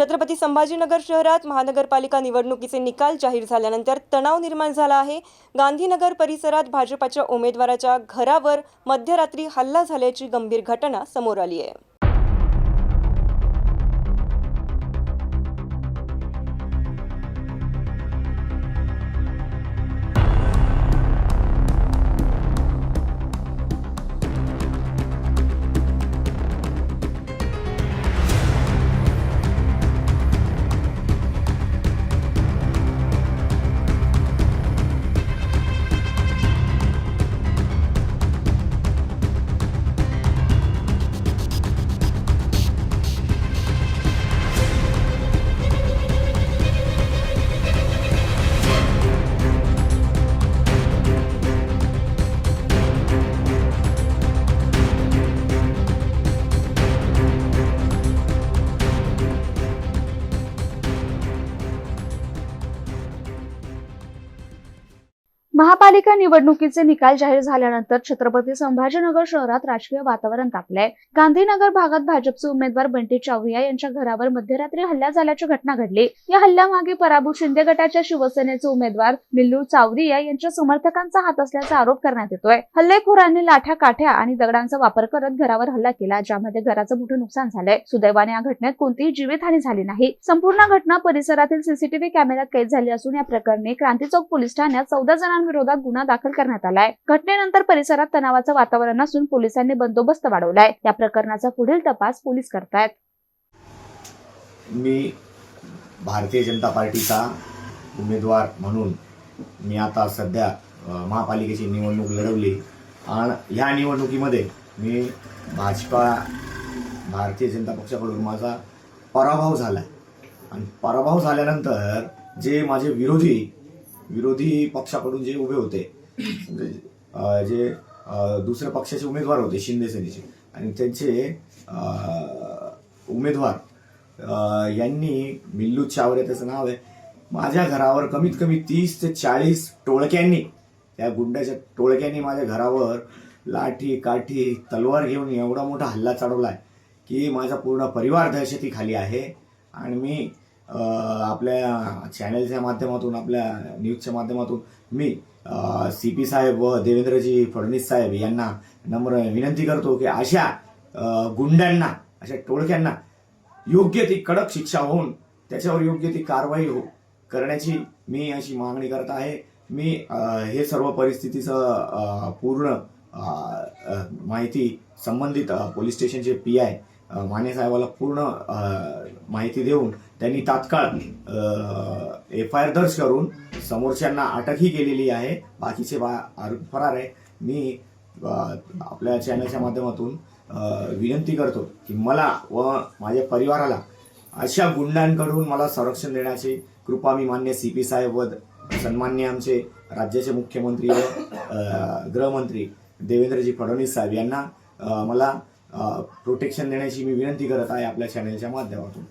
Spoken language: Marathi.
छत्रपती संभाजीनगर शहरात महानगरपालिका निवडणुकीचे निकाल जाहीर झाल्यानंतर तणाव निर्माण झाला आहे. गांधीनगर परिसरात भाजपाच्या उमेदवाराच्या घरावर मध्यरात्री हल्ला झाल्याची गंभीर घटना समोर आली आहे. महापालिका निवडणुकीचे निकाल जाहीर झाल्यानंतर छत्रपती संभाजीनगर शहरात राजकीय वातावरण तापलंय. गांधीनगर भागात भाजपचे उमेदवार बंटी चावरिया यांच्या घरावर मध्यरात्री हल्ला झाल्याची घटना घडली. या हल्ल्यामागे पराभूत शिंदे गटाच्या शिवसेनेचे उमेदवार मिल्लू चावरिया यांच्या समर्थकांचा हात असल्याचा आरोप करण्यात येतोय. हल्लेखोरांनी लाठ्या काठ्या आणि दगडांचा वापर करत घरावर हल्ला केला ज्यामध्ये घराचं मोठं नुकसान झालंय. सुदैवाने या घटनेत कोणतीही जीवितहानी झाली नाही. संपूर्ण घटना परिसरातील सीसीटीव्ही कॅमेऱ्यात कैद झाली असून या प्रकरणी क्रांती चौक पोलीस ठाण्यात चौदा विरोधात गुन्हा दाखल करण्यात आलाय. घटनेनंतर परिसरात तणावाचं वातावरण असून पोलिसांनी बंदोबस्त वाढवलाय. या प्रकरणाचा पुढील तपास पोलीस करतायत. मी भारतीय जनता पार्टीचा उमेदवार म्हणून मी आता सध्या महापालिकेची निवडणूक लढवली. आणि ह्या निवडणुकीमध्ये मी भाजपा भारतीय जनता पक्षाकडून माझा पराभव झाला आणि पराभव झाल्यानंतर जे माझे विरोधी विरोधी पक्षाकडून जे उभे होते म्हणजे, जे दुसऱ्या पक्षाचे उमेदवार होते शिंदे सेनेचे आणि त्यांचे उमेदवार यांनी मिल्लू चावरे त्याचं नाव आहे माझ्या घरावर कमीत कमी तीस ते चाळीस टोळक्यांनी त्या गुंड्याच्या टोळक्यांनी माझ्या घरावर लाठी काठी तलवार घेऊन एवढा मोठा हल्ला चढवला आहे की माझा पूर्ण परिवार दहशतीखाली आहे आणि मी आपल्या चॅनलच्या माध्यमातून आपल्या न्यूजच्या माध्यमातून मी सी पी साहेब व देवेंद्रजी फडणवीस साहेब यांना नम्र विनंती करतो की अशा गुंड्यांना अशा टोळक्यांना योग्य ती कडक शिक्षा होऊन त्याच्यावर योग्य ती कारवाई हो करण्याची मी अशी मागणी करत आहे. मी हे सर्व परिस्थितीचं पूर्ण माहिती संबंधित पोलीस स्टेशनचे पी आय माने साहेबाला पूर्ण माहिती देऊन त्यांनी तात्काळ एफ आय आर दर्ज करून समोरच्यांना अटकही केलेली आहे. बाकीचे बा आरोपी फरार आहे. मी आपल्या चॅनलच्या माध्यमातून विनंती करतो की मला व माझ्या परिवाराला अशा गुंडांकडून मला संरक्षण देण्याची कृपा मी मान्य सी पी साहेब व सन्मान्य आमचे राज्याचे मुख्यमंत्री व गृहमंत्री देवेंद्रजी फडणवीस साहेब यांना मला प्रोटेक्शन देण्याची मी विनंती करत आहे आपल्या चॅनलच्या माध्यमातून.